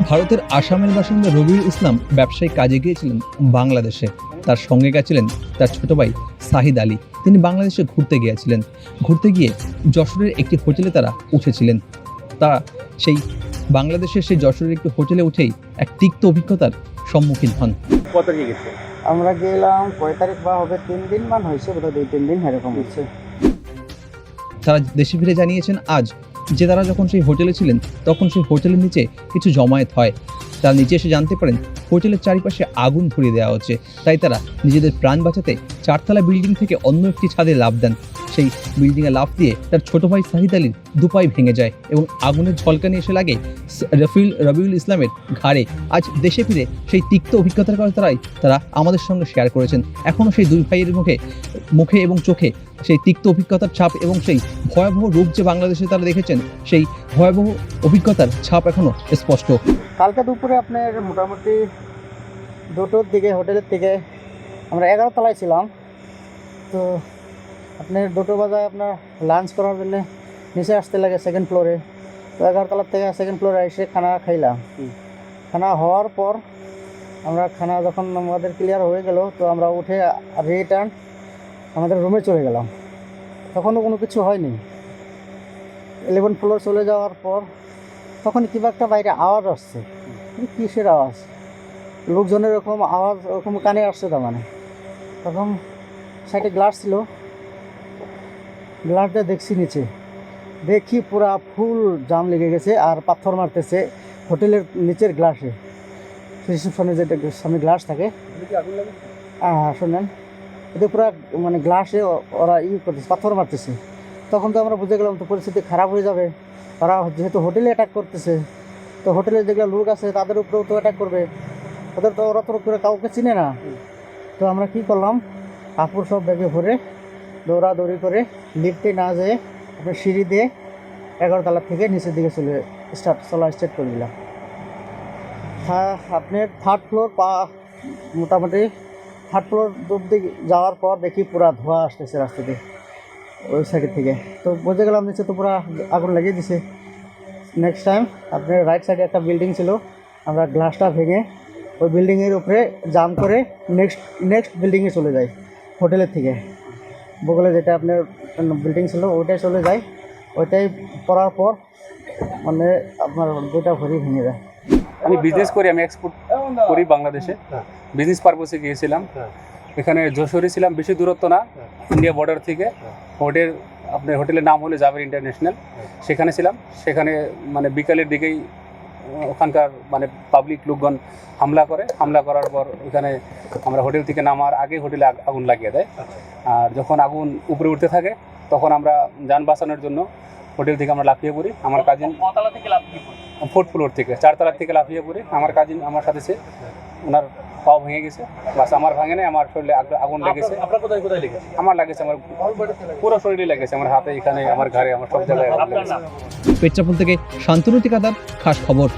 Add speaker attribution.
Speaker 1: ভারতের আসামের বাসিন্দা রবিউল ইসলাম ব্যবসায়িক কাজে গিয়েছিলেন বাংলাদেশে। তার সঙ্গে গেছিলেন তার ছোট ভাই সাহিদ আলী। তিনি বাংলাদেশে ঘুরতে গিয়েছিলেন। ঘুরতে গিয়ে যশোরের একটি হোটেলে তারা উঠেছিলেন। তারা সেই বাংলাদেশের সেই যশোরের একটি হোটেলে উঠেই এক তিক্ত অভিজ্ঞতার সম্মুখীন হন।
Speaker 2: কত গেছে?
Speaker 3: আমরা গেলাম কয় তারিখ বা হবে তিন দিন মান হয়েছে বোধহয় দুই তিন দিন এরকম হচ্ছে
Speaker 1: তারা দেশে ফিরে জানিয়েছেন আজ যে তারা যখন সেই হোটেলে ছিলেন, তখন সেই হোটেলের নিচে কিছু জমায়েত হয়। তারা নিচে এসে জানতে পারেন, হোটেলের চারিপাশে আগুন ধরিয়ে দেওয়া হচ্ছে। তাই তারা নিজেদের প্রাণ বাঁচাতে চারতলা বিল্ডিং থেকে অন্য একটি ছাদে লাভ দেন। সেই বিল্ডিংয়ে লাফ দিয়ে তার ছোট ভাই সাহিদ আলীর দুপাই ভেঙে যায় এবং আগুনের ঝলকানি এসে লাগে রফিল, রবিউল ইসলামের ঘাড়ে। আজ দেশে ফিরে সেই তিক্ত অভিজ্ঞতার কথা তারাই তারা আমাদের সঙ্গে শেয়ার করেছেন। এখনও সেই দুই ভাইয়ের মুখে মুখে এবং চোখে সেই তিক্ত অভিজ্ঞতার ছাপ এবং সেই ভয়াবহ রূপ যে বাংলাদেশে তারা দেখেছেন সেই ভয়াবহ অভিজ্ঞতার ছাপ এখনও স্পষ্ট।
Speaker 3: কালকে দুপুরে আপনার মোটামুটি দুটোর দিকে হোটেলের থেকে আমরা এগারো তলায় ছিলাম। তো আপনার দুটো বাজায় আপনার লাঞ্চ করার জন্য নিচে আসতে লাগে সেকেন্ড ফ্লোরে তো এগারো তলার থেকে সেকেন্ড ফ্লোরে এসে খানা খাইলাম। খানা হওয়ার পর আমরা খানা যখন আমাদের ক্লিয়ার হয়ে গেল তো আমরা উঠে রিটার্ন আমাদের রুমে চলে গেলাম। তখনও কোনো কিছু হয়নি। ইলেভেন ফ্লোর চলে যাওয়ার পর তখন কিবা একটা বাইরে আওয়াজ আসছে। কিসের আওয়াজ? লোকজনের এরকম আওয়াজ ওরকম কানে আসছে তার মানে। তখন সাইডে গ্লাস ছিল। গ্লাসটা দেখছি নিচে। দেখি পুরা ফুল জাম লেগে গেছে আর পাথর মারতেছে হোটেলের নিচের গ্লাসে রিসেপশনে যেটা সামনে গ্লাস থাকে। হ্যাঁ হ্যাঁ শোনেন। এটা পুরো মানে গ্লাসে ওরা ই করতেছে, পাথর মারতেছে। তখন তো আমরা বুঝে গেলাম তো পরিস্থিতি খারাপ হয়ে যাবে। তারা যেহেতু হোটেলে অ্যাটাক করতেছে, তো হোটেলে যেগুলো লোক আছে, তাদের উপরেও তো অ্যাটাক করবে। ওদের তো ওরা তো করে কাউকে চিনে না। তো আমরা কি করলাম, কাপড় সব ব্যাগে ভরে দৌড়াদৌড়ি করে লিফটে না যেয়ে আপনার সিঁড়ি দিয়ে এগারো তলা থেকে নিচের দিকে চলে স্টার্ট চলা স্টার্ট করে দিলাম। হ্যাঁ আপনার থার্ড ফ্লোর পা মোটামুটি থার্ড ফ্লোর অব্দি যাওয়ার পর দেখি পুরা ধোঁয়া আসতেছে রাস্তা দিয়ে ওই সাইড থেকে। তো বুঝে গেলাম নিচে তো পুরো আগুন লাগিয়ে দিছে। নেক্সট টাইম আপনার রাইট সাইডে একটা বিল্ডিং ছিল, আমরা গ্লাসটা ভেঙে ওই বিল্ডিংয়ের উপরে জাম করে নেক্সট নেক্সট বিল্ডিংয়ে চলে যাই হোটেলের থেকে। বগলে যেটা আপনার বিল্ডিং ছিল ওইটাই চলে যায় ওইটাই পড়ার পর মানে আপনার দুইটা ভরি ভেঙে যায়।
Speaker 4: আমি বিজনেস করি, আমি এক্সপোর্ট করি বাংলাদেশে।
Speaker 2: হ্যাঁ।
Speaker 4: বিজনেস পারপসে গিয়েছিলাম।
Speaker 2: হ্যাঁ।
Speaker 4: এখানে যশোরে ছিলাম বেশি দূরত্ব না
Speaker 2: হ্যাঁ।
Speaker 4: ইন্ডিয়া বর্ডার থেকে।
Speaker 2: হ্যাঁ।
Speaker 4: হোটেল আপনার হোটেলের নাম হলো জাভের ইন্টারন্যাশনাল সেখানে ছিলাম। সেখানে মানে বিকালের দিকেই ওখানকার মানে পাবলিক লোকগণ হামলা করে। হামলা করার পর ওখানে আমরা হোটেল থেকে নামার আগে হোটেলে আগুন লাগিয়ে দেয়। আর যখন আগুন উপরে উঠতে থাকে তখন আমরা যান বাঁচানোর জন্য হোটেল থেকে আমরা লাফিয়ে পড়ি আমার কাজিন
Speaker 2: কতলা থেকে লাফিয়ে পড়ে?
Speaker 4: ফোর্থ ফ্লোর থেকে চারতলা থেকে লাফিয়ে পড়ি আমার কাজিন আমার সাথে সে ওনার পাও ভেঙে গেছে বাস আমার ভাঙে নাই আমার শরীরে আগুন লেগেছে।
Speaker 2: আপনার- আপনার কোথায় কোথায় লেগেছে?
Speaker 4: আমার লাগেছে আমার পুরো শরীরে লেগেছে আমার হাতে এখানে আমার ঘরে আমার সব জায়গায়
Speaker 1: পেট্রাপোল থেকে শান্তনু টিকাদার খাস খবর।